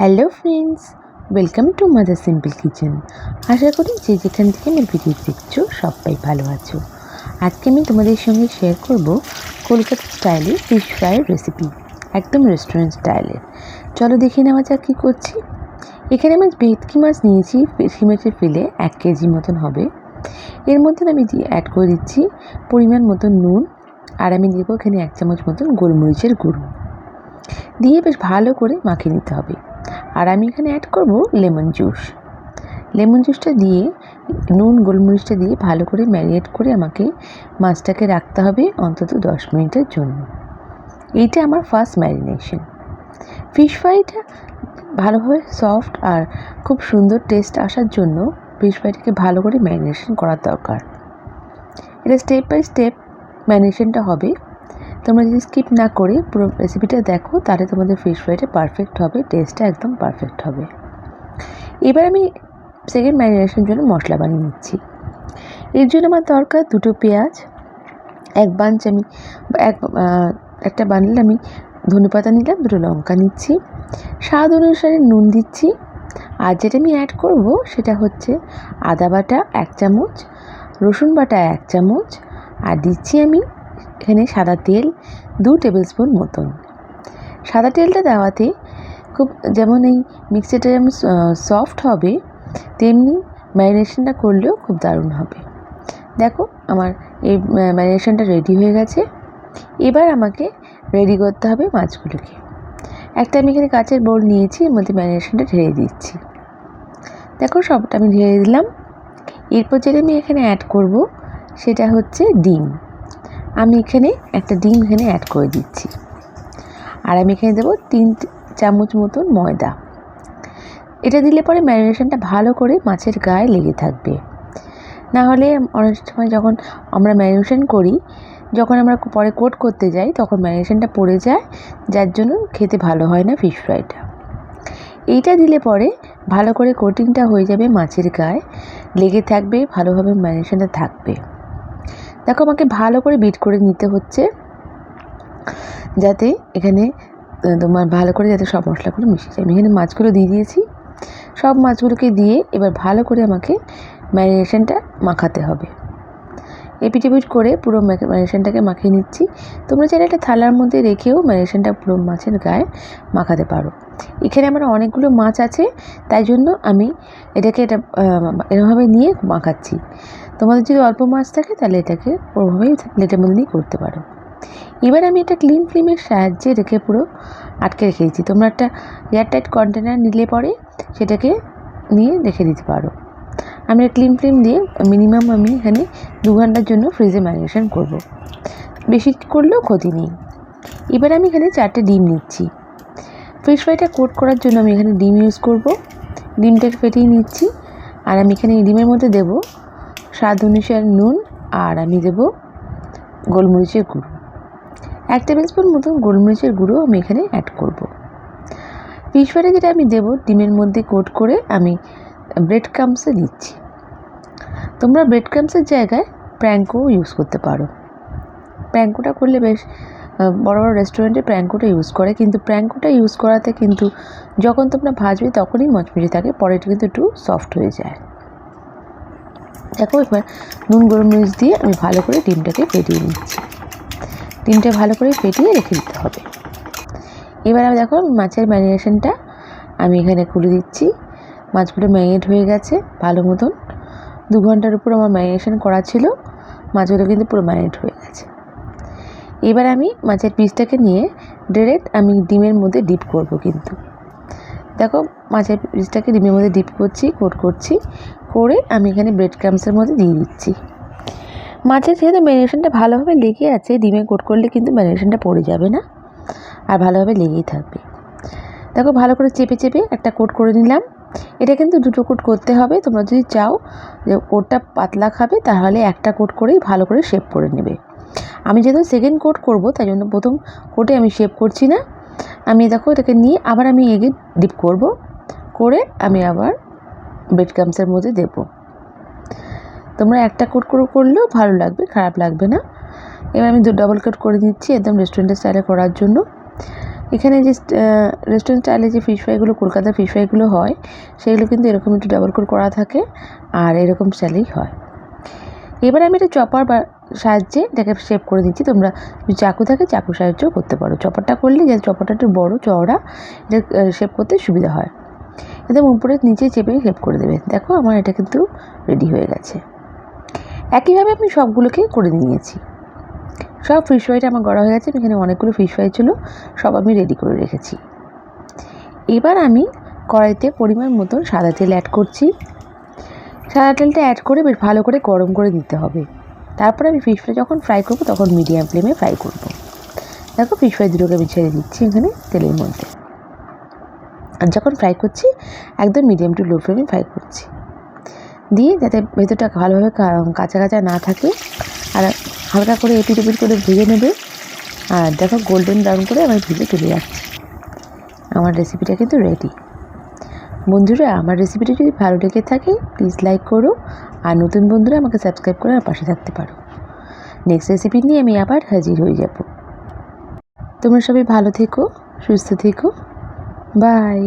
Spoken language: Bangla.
Hello friends, welcome to mother simple kitchen. আশা করি যে যেখান থেকে আমি ভিডিও দেখছ সবাই ভালো আছো। আজকে আমি তোমাদের সঙ্গে শেয়ার করব কলকাতা স্টাইলে ফিশ ফ্রাইয়ের রেসিপি একদম রেস্টুরেন্ট স্টাইলের চলো দেখে নেওয়া যাক কী করছি। এখানে আমি ভেটকি মাছ নিয়েছি, ভেটকি মাছের ফেলে এক কেজি মতন হবে। এর মধ্যে আমি অ্যাড করে দিচ্ছি পরিমাণ মতন নুন, আর আমি দেবো এখানে এক চামচ মতন গোলমরিচের গুঁড়ো। দিয়ে বেশ ভালো করে মাখিয়ে নিতে হবে। আর আমি এখানে অ্যাড করব লেমন জুস লেমন জুসটা দিয়ে, নুন, গোলমরিচটা দিয়ে ভালো করে ম্যারিনেট করে আমাকে মাছটাকে রাখতে হবে অন্তত দশ মিনিটের জন্য। এইটা আমার ফার্স্ট ম্যারিনেশন ফিশ ফ্রাইটা ভালোভাবে সফট আর খুব সুন্দর টেস্ট আসার জন্য ফিশ ফ্রাইটাকে ভালো করে ম্যারিনেশন করার দরকার। এটা স্টেপ বাই স্টেপ ম্যারিনেশনটা হবে। তোমরা যদি স্কিপ না করে পুরো রেসিপিটা দেখো, তাহলে তোমাদের ফিশ ফ্রাইটা পারফেক্ট হবে টেস্টটা একদম পারফেক্ট হবে। এবার আমি সেকেন্ড ম্যারিনেশনের জন্য মশলা বানিয়ে নিচ্ছি। এর জন্য আমার দরকার দুটো পেঁয়াজ, এক বাঞ্চ আমি, এক একটা বান্ডেল আমি ধনে পাতা নিলাম, দুটো লঙ্কা নিচ্ছি। স্বাদ অনুসারে নুন দিচ্ছি। আর যেটা আমি অ্যাড করব, সেটা হচ্ছে আদা বাটা এক চামচ, রসুন বাটা এক চামচ, আর দিচ্ছি আমি এখানে সাদা তেল, দু টেবিল স্পুন মতন। সাদা তেলটা দেওয়াতে খুব যেমন এই মিক্সিটা যেমন সফট হবে, তেমনি ম্যারিনেশনটা করলেও খুব দারুণ হবে। দেখো, আমার এই ম্যারিনেশনটা রেডি হয়ে গেছে। এবার আমাকে রেডি করতে হবে মাছগুলোকে। একটা আমি এখানে কাঁচের বোল নিয়েছি, এর মধ্যে ম্যারিনেশনটা ঢেলে দিচ্ছি। দেখো, সবটা আমি ঢেলে দিলাম। এরপর যেটা আমি এখানে অ্যাড করব, সেটা হচ্ছে ডিম। আমি এখানে একটা ডিম এখানে অ্যাড করে দিচ্ছি। আর আমি এখানে দেবো তিন চামচ মতন ময়দা। এটা দিলে পরে ম্যারিনেশনটা ভালো করে মাছের গায়ে লেগে থাকবে। না হলে অনেক সময় যখন আমরা ম্যারিনেশন করি, যখন আমরা পরে কোট করতে যাই, তখন ম্যারিনেশনটা পড়ে যায়, যার জন্য খেতে ভালো হয় না ফিশ ফ্রাইটা এইটা দিলে পরে ভালো করে কোটিংটা হয়ে যাবে মাছের গায়ে, লেগে থাকবে, ভালোভাবে ম্যারিনেশনটা থাকবে। দেখো আমাকে ভালো করে বিট করে নিতে হচ্ছে যাতে এখানে তোমার ভালো করে যাতে সব মশলাগুলো মিশে যায়। আমি এখানে মাছগুলো দিয়ে দিয়েছি। সব মাছগুলোকে দিয়ে এবার ভালো করে আমাকে ম্যারিনেশনটা মাখাতে হবে। এপিটিপিট করে পুরো ম্যারিনেশনটাকে মাখিয়ে নিচ্ছি। তোমরা চাইলে একটা থালার মধ্যে রেখেও ম্যারিনেশনটা পুরো মাছের গায়ে মাখাতে পারো। এখানে আমার অনেকগুলো মাছ আছে, তাই জন্য আমি এটাকে এটা এরমভাবে নিয়ে মাখাচ্ছি। তোমাদের যদি অল্প মাছ থাকে, তাহলে এটাকে ওরভাবেই প্লেটের মধ্যে নিয়ে করতে পারো। এবার আমি এটা ক্লিন ফ্লিমের সাহায্যে রেখে পুরো আটকে রেখে দিচ্ছি। তোমরা একটা এয়ারটাইট কন্টেনার নিলে পরে সেটাকে নিয়ে রেখে দিতে পারো। আমি ক্লিম ফ্লিম দিয়ে মিনিমাম আমি এখানে দু ঘণ্টার জন্য ফ্রিজে ম্যারিনেশন করব। বেশি করলেও ক্ষতি নেই। এবার আমি এখানে চারটে ডিম নিচ্ছি। ফিশ ফ্রাইটা কোট করার জন্য আমি এখানে ডিম ইউজ করব। ডিমটাকে ফেটিয়ে নিচ্ছি। আর আমি এখানে ডিমের মধ্যে দেবো স্বাদ অনুসারে নুন আর আমি দেব গোলমরিচের গুঁড়ো। এক টেবিল স্পুন মতন গোলমরিচের গুঁড়ো আমি এখানে অ্যাড করব। ফিশ ফ্রাইটা যেটা আমি দেবো ডিমের মধ্যে কোট করে আমি ব্রেড ক্রামসে দিচ্ছি। তোমরা ব্রেড ক্রামসের জায়গায় প্র্যাঙ্কো ইউজ করতে পারো। প্র্যাঙ্কোটা করলে বেশ বড় বড় রেস্টুরেন্টে প্র্যাঙ্কোটা ইউজ করে, কিন্তু প্র্যাঙ্কোটা ইউজ করাতে কিন্তু যখন তোমরা ভাজবে তখনই মচমচে থাকে, পরে কিন্তু একটু সফট হয়ে যায়। দেখো, এবার নুন গরম মরিচ দিয়ে আমি ভালো করে ডিমটাকে ফেটিয়ে নিচ্ছি। ডিমটা ভালো করে ফেটিয়ে রেখে দিতে হবে। এবার আমি দেখো, মাছের ম্যারিনেশনটা আমি এখানে খুলে দিচ্ছি। মাছগুলো ম্যারিনেট হয়ে গেছে, ভালো মতন। দু ঘণ্টার উপর আমার ম্যারিনেশন করা ছিল মাছগুলো কিন্তু পুরো ম্যারিনেট হয়ে গেছে। এবার আমি মাছের পিসটাকে নিয়ে ডাইরেক্ট আমি ডিমের মধ্যে ডিপ করব কিন্তু। দেখো, মাছের পিসটাকে ডিমের মধ্যে ডিপ করছি কোট করছি, করে আমি এখানে ব্রেড ক্রামসের মধ্যে দিয়ে দিচ্ছি। মাছের যেহেতু ম্যারিনেশনটা ভালোভাবে লেগে আছে, ডিমে কোট করলে কিন্তু ম্যারিনেশনটা পড়ে যাবে না, আর ভালোভাবে লেগেই থাকবে। দেখো, ভালো করে চেপে চেপে একটা কোট করে নিলাম। এটা কিন্তু দুটো কোট করতে হবে। তোমরা যদি চাও যে কোটটা পাতলা খাবে, তাহলে একটা কোট করেই ভালো করে শেপ করে নেবে। আমি যেহেতু সেকেন্ড কোট করব, তাই জন্য প্রথম কোটে আমি শেপ করছি না। আমি দেখো এটাকে নিয়ে আবার আমি এগে ডিপ করব। করে আমি আবার ব্রেড ক্রামসের মধ্যে দেব। তোমরা একটা কোট করে করলেও ভালো লাগবে, খারাপ লাগবে না। এবার আমি দু ডবল কোট করে দিচ্ছি একদম রেস্টুরেন্টের স্টাইলে করার জন্য। এখানে যে রেস্টুরেন্ট স্টাইলে যে ফিশ ফ্রাইগুলো কলকাতার ফিশ ফ্রাইগুলো হয়, সেগুলো কিন্তু এরকম একটু ডাবল কোট করা থাকে আর এরকম স্টাইলেই হয়। এবার আমি এটা চপার বা, সাহায্যে এটাকে শেপ করে দিচ্ছি। তোমরা যদি চাকু থাকে চাকুর সাহায্যেও করতে পারো। চপারটা করলে যে চপারটা একটু বড়ো চওড়া, এটা শেপ করতে সুবিধা হয়। একদম উপরে নিচে চেপে শেপ করে দেবে। দেখো আমার এটা কিন্তু রেডি হয়ে গেছে। একইভাবে আমি সবগুলোকে করে নিয়েছি। সব ফিশ ফ্রাইটা আমার গড়া হয়ে গেছে এখানে অনেকগুলো ফিশ ফ্রাই ছিল, সব আমি রেডি করে রেখেছি। এবার আমি কড়াইতে পরিমাণ মতন সাদা তেল অ্যাড করছি। সাদা তেলটা অ্যাড করে বেশ ভালো করে গরম করে দিতে হবে। তারপরে আমি ফিশ ফ্রাই যখন ফ্রাই করব, তখন মিডিয়াম ফ্লেমে ফ্রাই করব। দেখো ফিশ ফ্রাই দুটোকে আমি ছেড়ে দিচ্ছি এখানে তেলের মধ্যে। আর যখন ফ্রাই করছি, একদম মিডিয়াম টু লো ফ্লেমে ফ্রাই করছি। দিয়ে যাতে ভেতরটা ভালোভাবে কাঁচা কাঁচা না থাকে, আর হালকা করে এপিট এপিট করে ভেজে নেবে। আর দেখো গোল্ডেন ব্রাউন করে আমি ভেজে তুলে যাচ্ছি আমার রেসিপিটা কিন্তু রেডি বন্ধুরা, আমার রেসিপিটা যদি ভালো লেগে থাকে প্লিজ লাইক করো। আর নতুন বন্ধুরা, আমাকে সাবস্ক্রাইব করে আমার পাশে থাকতে পারো। নেক্সট রেসিপি নিয়ে আমি আবার হাজির হয়ে যাব। তোমরা সবাই ভালো থেকো, সুস্থ থেকো। বাই